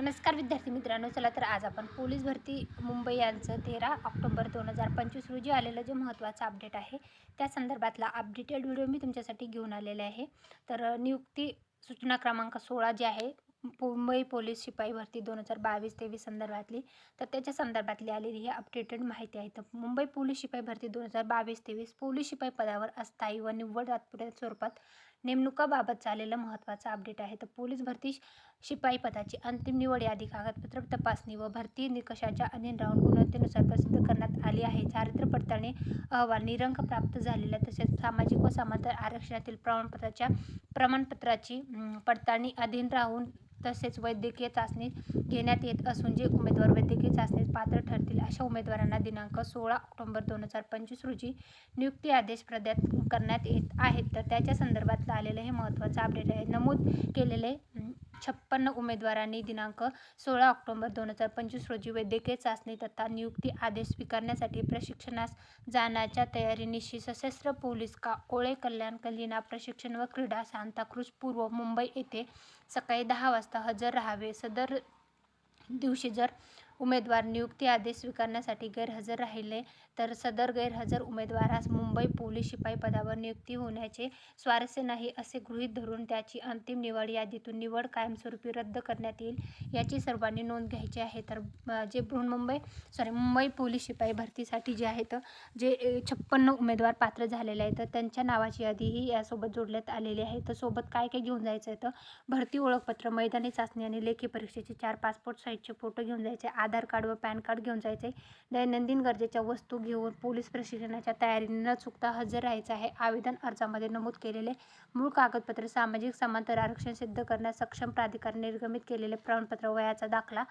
नमस्कार विद्यार्थी मित्रांनो चला तर आज आपण पोलीस भरती मुंबई यांचं तेरा ऑक्टोबर दोन हजार पंचवीस रोजी आलेलं जे महत्त्वाचं अपडेट आहे त्या संदर्भातला अपडेटेड व्हिडिओ मी तुमच्यासाठी घेऊन आलेले आहे. तर नियुक्ती सूचना क्रमांक सोळा जी आहे मुंबई पोलीस शिपाई भरती दोन हजार बावीस तेवीस संदर्भातली तर त्याच्या संदर्भातली आलेली ही अपडेटेड माहिती आहे. तर मुंबई पोलीस शिपाई भरती दोन हजार बावीस तेवीस पोलीस शिपाई पदावर अस्थायी व निव्वळ तात्पुरत्या स्वरूपात नेमणुकाबाबत आलेलं महत्त्वाचं अपडेट आहे. तर पोलीस भरती शिपाई पदाची अंतिम निवड यादी कागदपत्र तपासणी व भरती निकषाच्या अधीन राहून गुणवत्तेनुसार प्रसिद्ध करण्यात आली आहे. चारित्र्य पडताळणी अहवाल निरंक प्राप्त झालेल्या तसेच सामाजिक व समांतर आरक्षणातील प्रमाणपत्राच्या प्रमाणपत्राची पडताळणी अधीन राहून तसेच वैद्यकीय चाचणी घेण्यात येत असून जे उमेदवार वैद्यकीय चाचणीस पात्र ठरतील अशा उमेदवारांना दिनांक सोळा ऑक्टोबर दोन हजार पंचवीस रोजी नियुक्ती आदेश प्रदान करण्यात येत आहेत. तर त्याच्या संदर्भात आलेलं हे महत्त्वाचं अपडेट आहे. नमूद केलेले छप्पन्न उमेदवारांनी दिनांक सोळा ऑक्टोबर दोन हजार पंचवीस रोजी वैद्यकीय चाचणी तथा नियुक्ती आदेश स्वीकारण्यासाठी प्रशिक्षणास जाण्याच्या तयारीनिशी सशस्त्र पोलीस का कोळे कल्याण कलिना प्रशिक्षण व क्रीडा सांताक्रूज पूर्व मुंबई येथे सकाळी दहा वाजता हजर राहावे. सदर दिवशी जर उमेदवार नियुक्ती आदेश स्वीकारण्यासाठी गैरहजर राहिले तर सदर गैरहजर उमेदवारास मुंबई पोलीस शिपाई पदावर नियुक्ती होण्याचे स्वारस्य नाही असे गृहीत धरून त्याची अंतिम निवड यादीतून निवड कायमस्वरूपी रद्द करण्यात येईल याची सर्वांनी नोंद घ्यायची आहे. तर जे बृहन्मुंबई सॉरी मुंबई पोलीस शिपाई भरतीसाठी जे आहेत जे छप्पन्न उमेदवार पात्र झालेले आहेत तर त्यांच्या नावाची यादीही यासोबत जोडण्यात आलेली आहे. तर सोबत काय काय घेऊन जायचं आहे? तर भरती ओळखपत्र मैदानी चाचणी आणि लेखी परीक्षेचे चार पासपोर्ट साईजचे फोटो घेऊन जायचे. आधार कार्ड व पॅन कार्ड घेऊन जायचे. दैनंदिन गरजेच्या वस्तू घेऊन पोलीस प्रशिक्षणाच्या तयारीने न चुकता हजर राहायचं आहे. आवेदन अर्जामध्ये नमूद केलेले मूळ कागदपत्र सामाजिक समांतर आरक्षण सिद्ध करण्यास सक्षम प्राधिकार निर्गमित केलेले प्रमाणपत्र वयाचा दाखला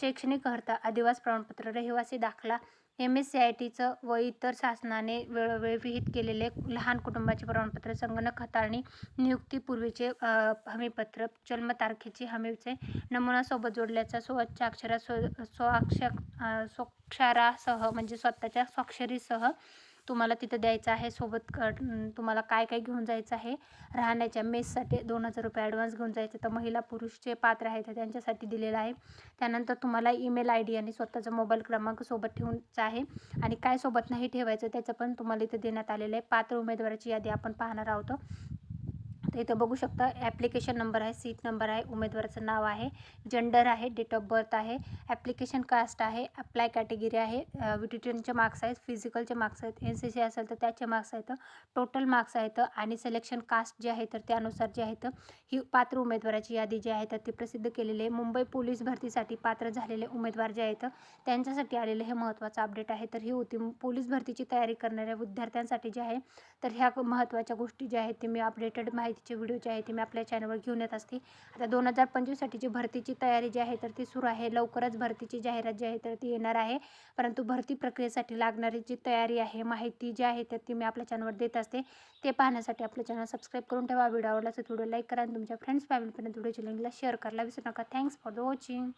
शैक्षणिक अर्हता आदिवास प्रमाणपत्र रहिवासी दाखला एम एस सी आय टीचं व इतर शासनाने वेळोवेळी विहित केलेले लहान कुटुंबाचे प्रमाणपत्र संगणक हाताळणी नियुक्तीपूर्वीचे अ, हमीपत्र जन्मतारखेची हमीचे नमुना सोबत जोडल्याचा स्वच्छाक्षरा स्व स्वाक्षर अ, स्वाक्षरासह म्हणजे स्वतःच्या स्वाक्षरीसह तुम्हाला तिथं द्यायचं आहे सोबत क तुम्हाला काय काय घेऊन जायचं आहे राहण्याच्या मेससाठी दोन हजार रुपये ॲडव्हान्स घेऊन जायचं तर महिला पुरुष जे पात्र आहेत तर त्यांच्यासाठी दिलेलं आहे. त्यानंतर तुम्हाला ईमेल आय डी आणि स्वतःचा मोबाईल क्रमांक सोबत ठेवूनचा आहे. आणि काय सोबत नाही ठेवायचं त्याचं पण तुम्हाला इथं देण्यात आलेलं आहे. पात्र उमेदवाराची यादी आपण पाहणार आहोत. तर इथं बघू शकता ॲप्लिकेशन नंबर आहे सीट नंबर आहे उमेदवाराचं नाव आहे जेंडर आहे डेट ऑफ बर्थ आहे ॲप्लिकेशन कास्ट आहे अप्लाय कॅटेगरी आहे विटिटनचे मार्क्स आहेत फिजिकलचे मार्क्स आहेत एन सी सी असेल तर त्याचे मार्क्स आहेत टोटल मार्क्स आहेत आणि सिलेक्शन कास्ट जे आहे तर त्यानुसार जे आहेत ही पात्र उमेदवाराची यादी जी आहे तर ती प्रसिद्ध केलेली आहे. मुंबई पोलीस भरतीसाठी पात्र झालेले उमेदवार जे आहेत त्यांच्यासाठी आलेले हे महत्त्वाचं अपडेट आहे. तर ही होती पोलीस भरतीची तयारी करणाऱ्या विद्यार्थ्यांसाठी जे आहे तर ह्या महत्त्वाच्या गोष्टी ज्या आहेत ते मी अपडेटेड माहिती माहितीचे व्हिडिओ जे आहे ते मी आपल्या चॅनलवर घेऊन येत असते. आता दोन हजार पंचवीससाठी जी भरतीची तयारी जी आहे तर ती सुरू आहे. लवकरच भरतीची जाहिरात जी आहे तर ती येणार आहे. परंतु भरती प्रक्रियेसाठी लागणारी जी तयारी आहे माहिती जी आहे तर ती मी आपल्या चॅनलवर देत असते. ते पाहण्यासाठी आपलं चॅनल सबस्क्राईब करून ठेवा. व्हिडिओ आवडला तर व्हिडिओ लाईक करा आणि तुमच्या फ्रेंड्स फॅमिलीपर्यंत व्हिडिओची लिंकला शेअर करायला विसरू नका. Thanks for the watching